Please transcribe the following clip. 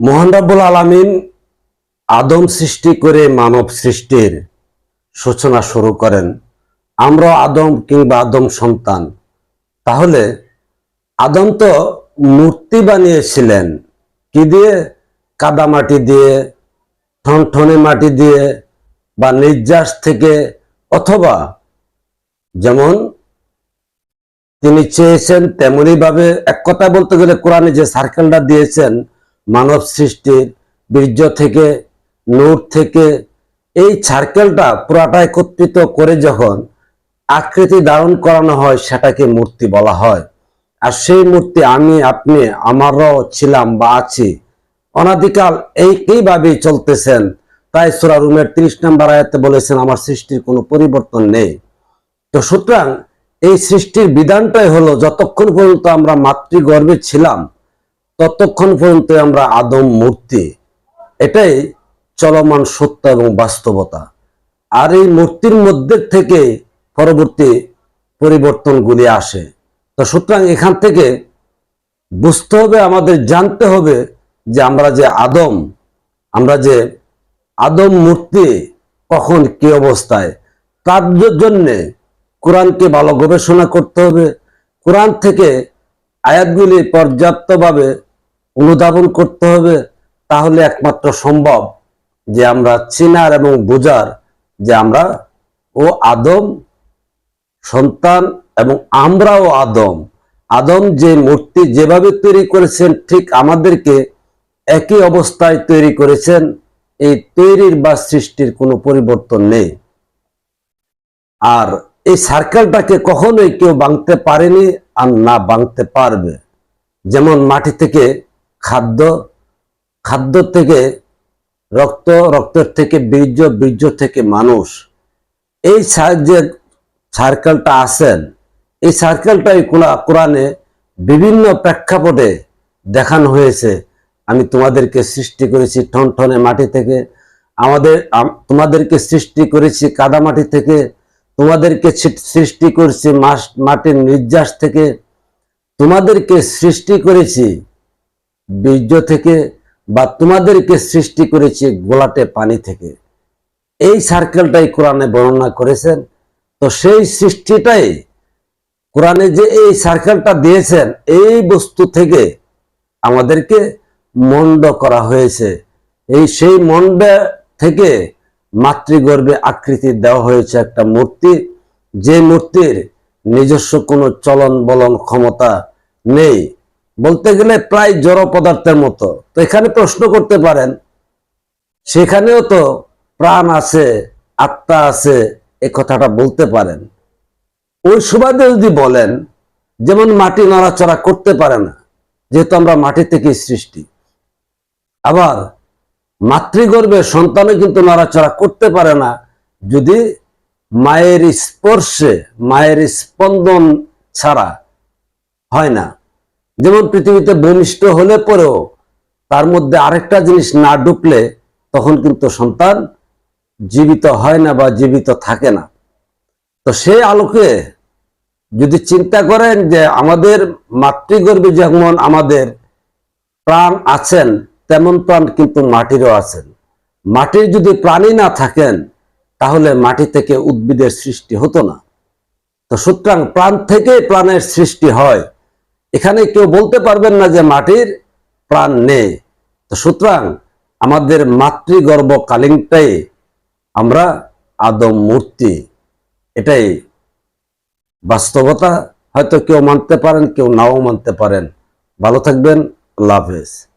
মোহন রাব্বুল আলামিন আদম সৃষ্টি করে মানব সৃষ্টির সূচনা শুরু করেন। আমরা আদম কিংবা আদম সন্তান। তাহলে আদম তো মূর্তি বানিয়েছিলেন। কি দিয়ে? কাদামাটি দিয়ে, ঠনঠনে মাটি দিয়ে বা নির্যাস থেকে অথবা যেমন তিনি চেয়েছেন তেমনি ভাবে এক কথা বলতে গেলে কোরআনে যে সার্কেলটা দিয়েছেন মানব সৃষ্টির বীর্য থেকে, নূর থেকে, এই সার্কেলটা পুরাটা একত্রিত করে যখন আকৃতি ধারণ করানো হয়, সেটাকে মূর্তি বলা হয়। আর সেই মূর্তি আমি, আপনি, আমারও ছিলাম বা আছি। অনাদিকাল এই এইভাবেই চলতেছেন। তাই সুরা রুমের ত্রিশ নম্বর আয়াতে বলেছেন, আমার সৃষ্টির কোনো পরিবর্তন নেই। তো সুতরাং এই সৃষ্টির বিধানটাই হলো, যতক্ষণ পর্যন্ত আমরা মাতৃগর্ভে ছিলাম ততক্ষণ পর্যন্ত আমরা আদম মূর্তি। এটাই চলমান সত্য এবং বাস্তবতা। আর এই মূর্তির মধ্যে থেকে পরবর্তী পরিবর্তনগুলি আসে। তো সুতরাং এখান থেকে বুঝতে হবে, আমাদের জানতে হবে যে আমরা যে আদম, আমরা যে আদম মূর্তি কখন কি অবস্থায়, তার জন্যে কোরআনকে ভালো গবেষণা করতে হবে। কোরআন থেকে আয়াতগুলি পর্যাপ্তভাবে অনুধাবন করতে হবে, তাহলে একমাত্র সম্ভব যে আমরা চেনার এবং বোঝার যে আমরা ও আদম সন্তান এবং আমরাও আদম। আদম যে মূর্তি যেভাবে তৈরি করেছেন, ঠিক আমাদেরকে একই অবস্থায় তৈরি করেছেন, এই তৈরির বা সৃষ্টির কোনো পরিবর্তন নেই। আর এই সার্কেলটাকে কখনোই কেউ ভাঙতে পারেনি আর না ভাঙতে পারবে। যেমন মাটি থেকে খাদ্য খাদ্য থেকে রক্ত, রক্তের থেকে বীর্য বীর্য থেকে মানুষ। এই যে সার্কেলটা আছেন এই সার্কেলটাই কোলা- কোরআনে বিভিন্ন প্রেক্ষাপটে দেখানো হয়েছে। আমি তোমাদেরকে সৃষ্টি করেছি ঠনঠনে মাটি থেকে। আমাদের তোমাদেরকে সৃষ্টি করেছি কাদা মাটি থেকে। তোমাদেরকে সৃষ্টি করেছি মাটির নির্যাস থেকে। তোমাদেরকে সৃষ্টি করেছি বীর্য থেকে বা তোমাদেরকে সৃষ্টি করেছি গোলাটে পানি থেকে। এই সার্কেলটাই কোরআনে বর্ণনা করেছেন। তো সেই সৃষ্টিটাই কোরআনে যে এই সার্কেলটা দিয়েছেন, এই বস্তু থেকে আমাদেরকে মন্ড করা হয়েছে। এই সেই মন্ড থেকে মাতৃগর্ভে আকৃতি দেওয়া হয়েছে একটা মূর্তি। যে মূর্তির নিজস্ব কোনো চলন বলন ক্ষমতা নেই। বলতে গেলে প্রায় জড় পদার্থের মতো। তো এখানে প্রশ্ন করতে পারেন, সেখানেও তো প্রাণ আছে, আত্মা আছে, এ কথাটা বলতে পারেন। ওই সুবাদে যদি বলেন, যেমন মাটি নড়াচড়া করতে পারে না, যেহেতু আমরা মাটি থেকেই সৃষ্টি। আবার মাতৃগর্ভে সন্তানও কিন্তু নড়াচড়া করতে পারে না, যদি মায়ের স্পর্শে, মায়ের স্পন্দন ছাড়া হয় না। যেমন পৃথিবীতে ভূমিষ্ঠ হলে পরেও তার মধ্যে আরেকটা জিনিস না ঢুকলে তখন কিন্তু সন্তান জীবিত হয় না বা জীবিত থাকে না। তো সেই আলোকে যদি চিন্তা করেন যে আমাদের মাতৃগর্ভে যেমন আমাদের প্রাণ আছেন, তেমন প্রাণ কিন্তু মাটিরও আছেন। মাটির যদি প্রাণী না থাকেন, তাহলে মাটি থেকে উদ্ভিদের সৃষ্টি হতো না। তো সুতরাং প্রাণ থেকে প্রাণের সৃষ্টি হয়। এখানে কেউ বলতে পারবেন না যে মাটির প্রাণ নেই। তো সুতরাং আমাদের মাতৃগর্ভকালীনটাই আমরা আদম মূর্তি। এটাই বাস্তবতা। হয়তো কেউ মানতে পারেন, কেউ নাও মানতে পারেন। ভালো থাকবেন। আল্লাহ হাফেজ।